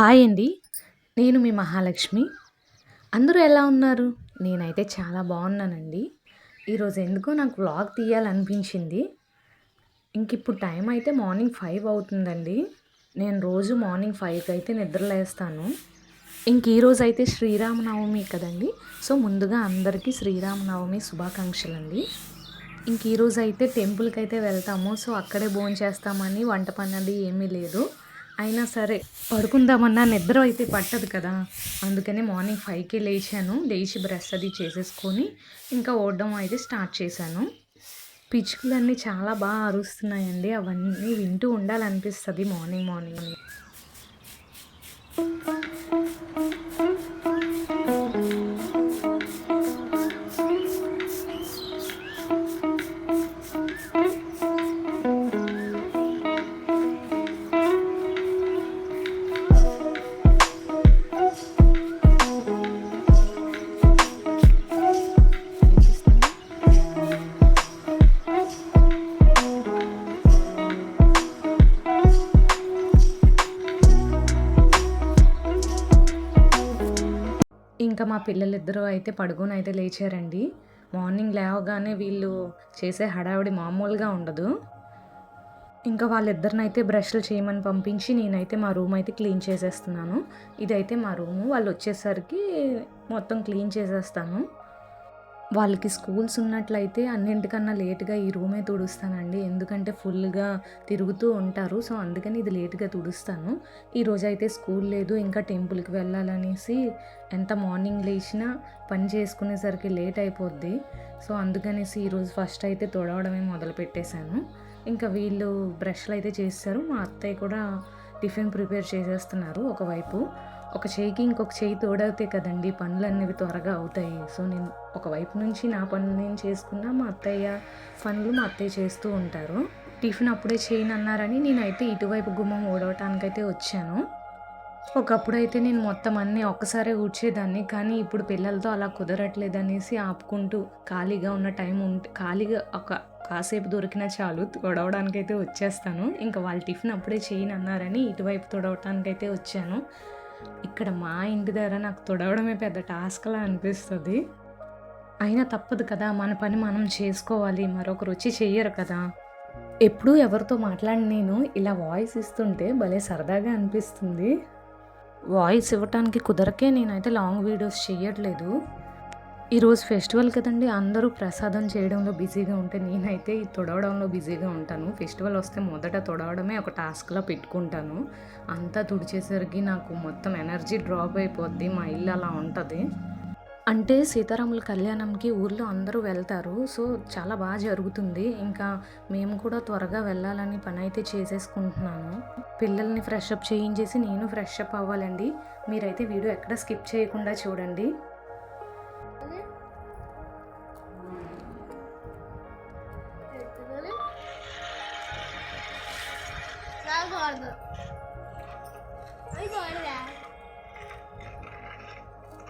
Hi అండి. నేను మీ మహాలక్ష్మి. అందరూ ఎలా ఉన్నారు? నేనైతే చాలా బాగున్నానండి. ఈరోజు ఎందుకో నాకు వ్లాగ్ తీయాలనిపించింది. ఇంక ఇప్పుడు టైం అయితే మార్నింగ్ ఫైవ్ అవుతుందండి. నేను రోజు మార్నింగ్ ఫైవ్కి అయితే నిద్రలేస్తాను ఇంక ఈరోజు అయితే శ్రీరామనవమి కదండి. సో ముందుగా అందరికీ శ్రీరామనవమి శుభాకాంక్షలు అండి ఇంక ఈరోజు అయితే టెంపుల్కి అయితే వెళ్తాము. సో అక్కడే భోజనం చేస్తామని వంట పని అది ఏమీ లేదు. అయినా సరే పడుకుందామన్నా నిద్ర అయితే పట్టదు కదా. అందుకనే మార్నింగ్ ఫైవ్కి లేచాను. లేచి బ్రష్ అది చేసేసుకొని ఇంకా ఓడడం అయితే స్టార్ట్ చేశాను. పిచ్చుకలన్నీ చాలా బాగా అరుస్తున్నాయండి. అవన్నీ వింటూ ఉండాలనిపిస్తుంది మార్నింగ్ మార్నింగ్. మా పిల్లలిద్దరూ అయితే పడుకొని అయితే లేచారండి. మార్నింగ్ లేవగానే వీళ్ళు చేసే హడావిడి మామూలుగా ఉండదు. ఇంకా వాళ్ళిద్దరినైతే బ్రష్లు చేయమని పంపించి నేనైతే మా రూమ్ అయితే క్లీన్ చేసేస్తున్నాను. ఇదైతే మా రూము. వాళ్ళు వచ్చేసరికి మొత్తం క్లీన్ చేసేస్తాను. వాళ్ళకి స్కూల్స్ ఉన్నట్లయితే అన్నింటికన్నా లేట్గా ఈ రూమే తుడుస్తానండి. ఎందుకంటే ఫుల్గా తిరుగుతూ ఉంటారు. సో అందుకని ఇది లేట్గా తుడుస్తాను. ఈరోజు అయితే స్కూల్ లేదు. ఇంకా టెంపుల్కి వెళ్ళాలనేసి ఎంత మార్నింగ్ లేచినా పని చేసుకునేసరికి లేట్ అయిపోద్ది. సో అందుకనేసి ఈరోజు ఫస్ట్ అయితే తుడవడమే మొదలు పెట్టేశాను. ఇంకా వీళ్ళు బ్రష్లు అయితే చేస్తారు. మా అత్తయ్య కూడా టిఫిన్ ప్రిపేర్ చేసేస్తున్నారు ఒకవైపు. ఒక చేయికి ఇంకొక చేయి తోడవుతాయి కదండి. పనులు అనేవి త్వరగా అవుతాయి. సో నేను ఒకవైపు నుంచి నా పనులు నేను చేసుకున్నా మా అత్తయ్య పనులు మా అత్తయ్య చేస్తూ ఉంటారు. టిఫిన్ అప్పుడే చేయను అన్నారని నేనైతే ఇటువైపు గుమ్మం ఓడవటానికైతే వచ్చాను. ఒకప్పుడు అయితే నేను మొత్తం అన్నీ ఒక్కసారే ఊడ్చేదాన్ని. కానీ ఇప్పుడు పిల్లలతో అలా కుదరట్లేదు అనేసి ఆపుకుంటూ ఖాళీగా ఉన్న టైం ఉంటే ఖాళీగా ఒక కాసేపు దొరికినా చాలు తొడవడానికైతే వచ్చేస్తాను. ఇంకా వాళ్ళు టిఫిన్ అప్పుడే చేయను అన్నారని ఇటువైపు తొడవటానికైతే వచ్చాను. ఇక్కడ మా ఇంటి దగ్గర నాకు తొడవడమే పెద్ద టాస్క్లా అనిపిస్తుంది. అయినా తప్పదు కదా మన పని మనం చేసుకోవాలి మరొకరు వచ్చి చెయ్యరు కదా. ఎప్పుడూ ఎవరితో మాట్లాడి నేను ఇలా వాయిస్ ఇస్తుంటే భలే సరదాగా అనిపిస్తుంది. వాయిస్ ఇవ్వటానికి కుదరకే నేనైతే లాంగ్ వీడియోస్ చేయట్లేదు ఈరోజు ఫెస్టివల్ కదండి అందరూ ప్రసాదం చేయడంలో బిజీగా ఉంటే నేనైతే ఈ తొడవడంలో బిజీగా ఉంటాను. ఫెస్టివల్ వస్తే మొదట తొడవడమే ఒక టాస్క్లో పెట్టుకుంటాను. అంతా తుడిచేసరికి నాకు మొత్తం ఎనర్జీ డ్రాప్ అయిపోద్ది మా ఇల్లు అలా ఉంటుంది. అంటే సీతారాముల కళ్యాణంకి ఊర్లో అందరూ వెళ్తారు సో చాలా బాగా జరుగుతుంది. ఇంకా మేము కూడా త్వరగా వెళ్ళాలని పని అయితే చేసేసుకుంటున్నాను. పిల్లల్ని ఫ్రెష్ అప్ చేయించేసి నేను ఫ్రెష్ అప్ అవ్వాలండి. మీరైతే వీడియో ఎక్కడ స్కిప్ చేయకుండా చూడండి.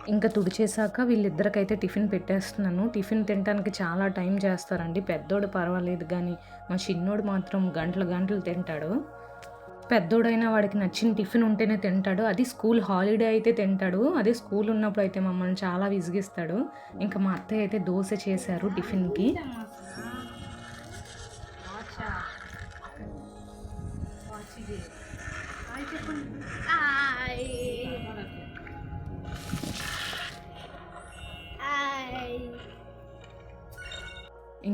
ఇంకా తుడిచేసాక వీళ్ళిద్దరికైతే టిఫిన్ పెట్టేస్తున్నాను. టిఫిన్ తినడానికి చాలా టైం చేస్తారండి. పెద్దోడు పర్వాలేదు కానీ మా చిన్నోడు మాత్రం గంటలు గంటలు తింటాడు. పెద్దోడైనా వాడికి నచ్చిన టిఫిన్ ఉంటేనే తింటాడు. అది స్కూల్ హాలిడే అయితే తింటాడు. అదే స్కూల్ ఉన్నప్పుడు అయితే మమ్మల్ని చాలా విసిగిస్తాడు. ఇంకా మా అత్తయ్య అయితే దోశ చేశారు టిఫిన్కి.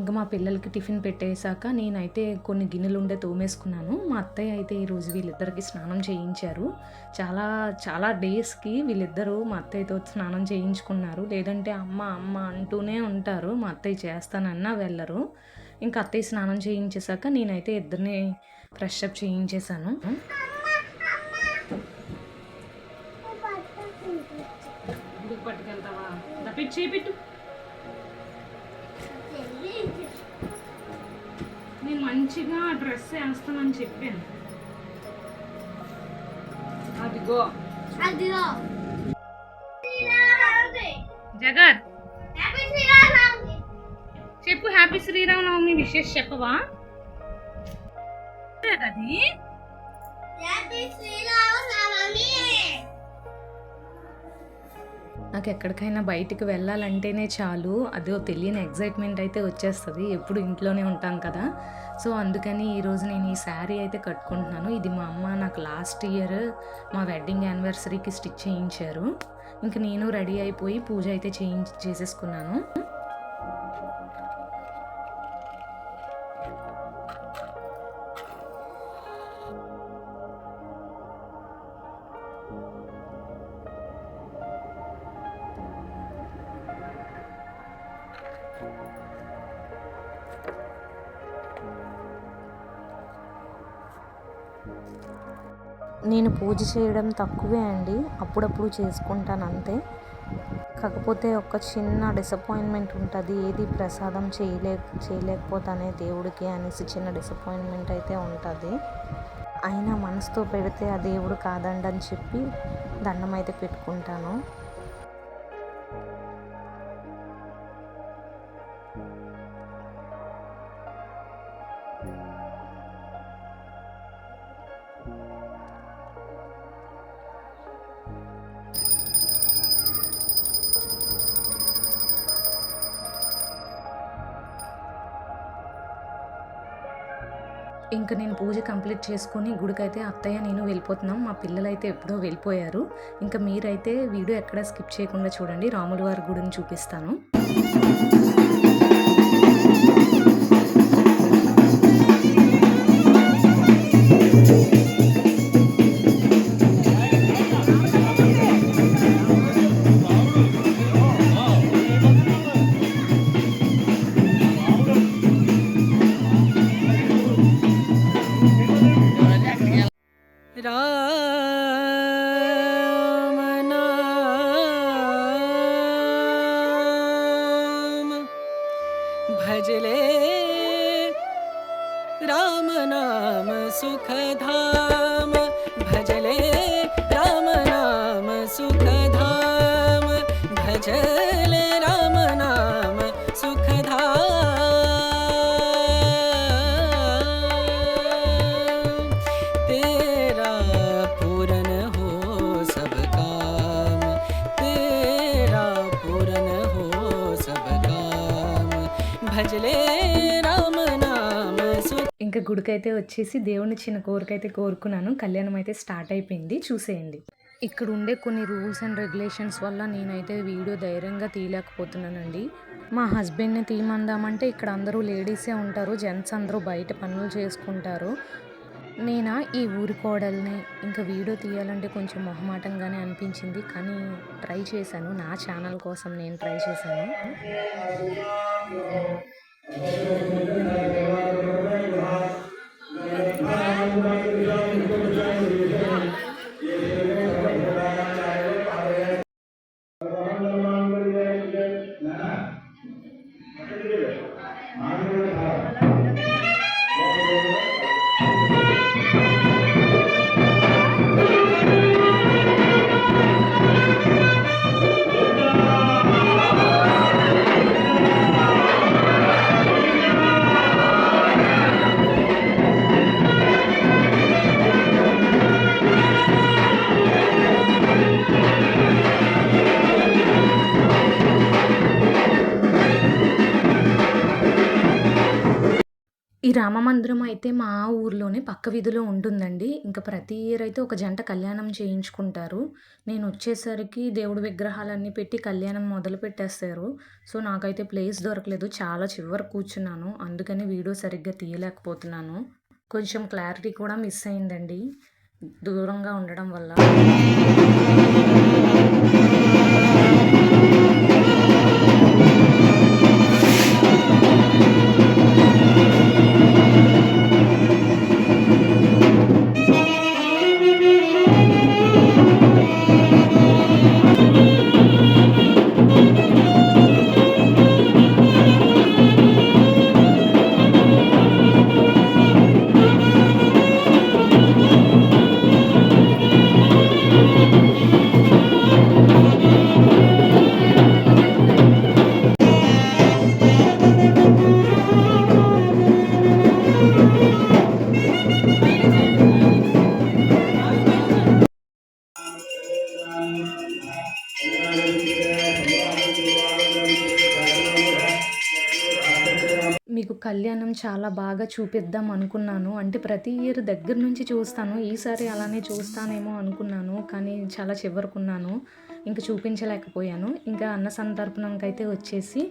ఇంకా మా పిల్లలకి టిఫిన్ పెట్టేశాక నేనైతే కొన్ని గిన్నెలు ఉండే తోమేసుకున్నాను. మా అత్తయ్య అయితే ఈరోజు వీళ్ళిద్దరికి స్నానం చేయించారు. చాలా చాలా డేస్కి వీళ్ళిద్దరూ మా అత్తయ్యతో స్నానం చేయించుకున్నారు. లేదంటే అమ్మ అమ్మ అంటూనే ఉంటారు. మా అత్తయ్య చేస్తానన్నా వెళ్ళరు. ఇంకా అత్తయ్య స్నానం చేయించేశాక నేనైతే ఇద్దరిని ఫ్రెష్ అప్ చేయించేశాను. పట్టుకెళ్తావా? చేపెట్టు మంచిగా డ్రెస్ వేస్తానని చెప్పాను. అదిగో. అదిగో. జగత్. చెప్పు హ్యాపీ శ్రీరామనవమి విశేష చెప్పవా? అది? నాకు ఎక్కడికైనా బయటికి వెళ్ళాలంటేనే చాలు. అదో తెలియని ఎగ్జైట్మెంట్ అయితే వచ్చేస్తుంది. ఎప్పుడు ఇంట్లోనే ఉంటాం కదా. సో అందుకని ఈరోజు నేను ఈ శారీ అయితే కట్టుకుంటున్నాను. ఇది మా అమ్మ నాకు లాస్ట్ ఇయర్ మా వెడ్డింగ్ యానివర్సరీకి స్టిచ్ చేయించారు. ఇంక నేను రెడీ అయిపోయి పూజ అయితే చేయించి చేసేసుకున్నాను నేను పూజ చేయడం తక్కువే అండి. అప్పుడప్పుడు చేసుకుంటాను అంతే. కాకపోతే ఒక చిన్న డిసప్పాయింట్మెంట్ ఉంటుంది. ఏది ప్రసాదం చేయలే చేయలేకపోతానే దేవుడికి అనేసి చిన్న డిసప్పాయింట్మెంట్ అయితే ఉంటుంది. అయినా మనసుతో పెడితే ఆ దేవుడు కాదండని అని చెప్పి దండం అయితే పెట్టుకుంటాను. ఇంకా నేను పూజ కంప్లీట్ చేసుకుని గుడికైతే అత్తయ్య నేను వెళ్ళిపోతున్నాం. మా పిల్లలైతే ఎప్పుడో వెళ్ళిపోయారు. ఇంకా మీరైతే వీడియో ఎక్కడ స్కిప్ చేయకుండా చూడండి. రాముల వారి గుడిని చూపిస్తాను. राम గుడికైతే వచ్చేసి దేవుని చిన్న కోరికైతే కోరుకున్నాను. కళ్యాణం అయితే స్టార్ట్ అయిపోయింది. చూసేయండి. ఇక్కడ ఉండే కొన్ని రూల్స్ అండ్ రెగ్యులేషన్స్ వల్ల నేనైతే వీడియో ధైర్యంగా తీయలేకపోతున్నానండి. మా హస్బెండ్ని తీయమందామంటే ఇక్కడ అందరూ లేడీసే ఉంటారు. జెంట్స్ అందరూ బయట పనులు చేసుకుంటారు. నేనా ఈ ఊరి కోడల్ని ఇంకా వీడియో తీయాలంటే కొంచెం మొహమాటంగానే అనిపించింది. కానీ ట్రై చేశాను. నా ఛానల్ కోసం నేను ట్రై చేశాను. Thank you. ఈ రామ మందిరం అయితే మా ఊర్లోనే పక్క వీధిలో ఉంటుందండి. ఇంకా ప్రతి ఇయర్ అయితే ఒక జంట కళ్యాణం చేయించుకుంటారు. నేను వచ్చేసరికి దేవుడి విగ్రహాలన్నీ పెట్టి కళ్యాణం మొదలు పెట్టేస్తారు. సో నాకైతే ప్లేస్ దొరకలేదు. చాలా చివరి కూర్చున్నాను. అందుకని వీడియో సరిగ్గా తీయలేకపోతున్నాను. కొంచెం క్లారిటీ కూడా మిస్ అయిందండి. దూరంగా ఉండడం వల్ల. కళ్యాణం చాలా బాగా చూపిద్దాం అనుకున్నాను. అంటే ప్రతి ఇయర్ దగ్గర నుంచి చూస్తాను. ఈసారి అలానే చూస్తానేమో అనుకున్నాను. కానీ చాలా చివరకున్నాను. ఇంకా చూపించలేకపోయాను. ఇంకా అన్న సంతర్పణంకైతే వచ్చేసి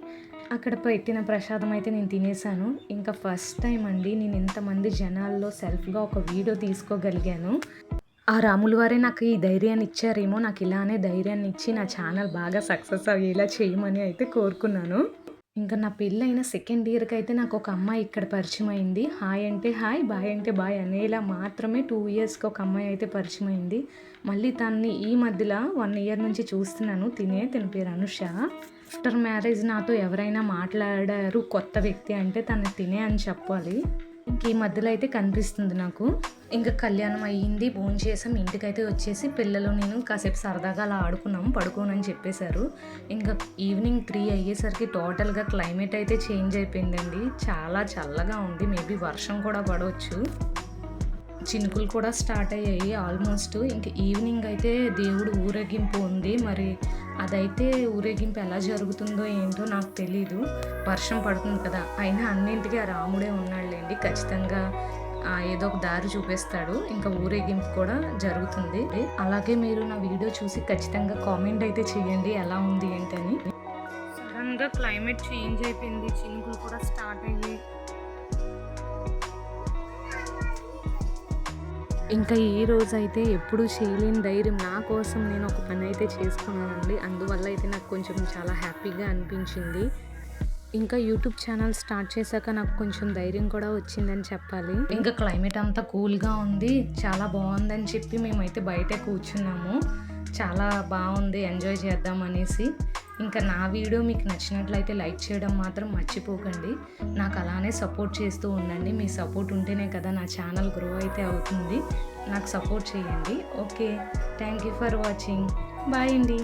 అక్కడ పెట్టిన ప్రసాదం అయితే నేను తినేసాను ఇంకా ఫస్ట్ టైం అండి నేను ఇంతమంది జనాల్లో సెల్ఫ్గా ఒక వీడియో తీసుకోగలిగాను. ఆ రాములు వారే నాకు ఈ ధైర్యాన్ని ఇచ్చారేమో. నాకు ఇలానే ధైర్యాన్ని ఇచ్చి నా ఛానల్ బాగా సక్సెస్ అయ్యేలా చేయమని అయితే కోరుకున్నాను. ఇంకా నా పెళ్ళైన సెకండ్ ఇయర్కి అయితే నాకు ఒక అమ్మాయి ఇక్కడ పరిచయం అయింది హాయ్ అంటే హాయ్ బాయ్ అంటే బాయ్ అనేలా మాత్రమే టూ ఇయర్స్కి ఒక అమ్మాయి అయితే పరిచయం అయింది మళ్ళీ తన్ని ఈ మధ్యలో వన్ ఇయర్ నుంచి చూస్తున్నాను. తినే తన పేరు అనుష. ఆఫ్టర్ మ్యారేజ్ నాతో ఎవరైనా మాట్లాడారు కొత్త వ్యక్తి అంటే తను తినే అని చెప్పాలి. ఈ మధ్యలో అయితే కనిపిస్తుంది నాకు. ఇంకా కళ్యాణం అయ్యింది భోజనం చేసాం ఇంటికైతే వచ్చేసి పిల్లలు నేను కాసేపు సరదాగా అలా ఆడుకున్నాం పడుకోనని చెప్పేశారు. ఇంకా ఈవినింగ్ త్రీ అయ్యేసరికి టోటల్గా క్లైమేట్ అయితే చేంజ్ అయిపోయిందండి. చాలా చల్లగా ఉంది మేబీ వర్షం కూడా పడవచ్చు. చినుకులు కూడా స్టార్ట్ అయ్యాయి ఆల్మోస్ట్. ఇంక ఈవినింగ్ అయితే దేవుడు ఊరేగింపు ఉంది. మరి అదైతే ఊరేగింపు ఎలా జరుగుతుందో ఏంటో నాకు తెలీదు. వర్షం పడుతుంది కదా. అయినా అన్నింటికీ ఆ రాముడే ఉన్నాడులేండి. ఖచ్చితంగా ఏదో ఒక దారి చూపిస్తాడు. ఇంకా ఊరేగింపు కూడా జరుగుతుంది. అలాగే మీరు నా వీడియో చూసి ఖచ్చితంగా కామెంట్ అయితే చేయండి. ఎలా ఉంది ఏంటని. సడన్గా క్లైమేట్ చేంజ్ అయిపోయింది. చినుకులు కూడా స్టార్ట్ అయ్యాయి. ఇంకా ఈ రోజు అయితే ఎప్పుడు చేయలేని ధైర్యం నా కోసం నేను ఒక పని అయితే చేసుకున్నానండి. అందువల్ల అయితే నాకు కొంచెం చాలా హ్యాపీగా అనిపించింది. ఇంకా యూట్యూబ్ ఛానల్ స్టార్ట్ చేశాక నాకు కొంచెం ధైర్యం కూడా వచ్చిందని చెప్పాలి. ఇంకా క్లైమేట్ అంతా కూల్గా ఉంది. చాలా బాగుందని చెప్పి మేమైతే బయట కూర్చున్నాము. చాలా బాగుంది. ఎంజాయ్ చేద్దాం అనేసి. ఇంకా నా వీడియో మీకు నచ్చినట్లయితే లైక్ చేయడం మాత్రం మర్చిపోకండి. నాకు అలానే సపోర్ట్ చేస్తూ ఉండండి. మీ సపోర్ట్ ఉంటేనే కదా నా ఛానల్ గ్రో అయితే అవుతుంది. నాకు సపోర్ట్ చేయండి. Okay. Thank you for watching. Bye అండి.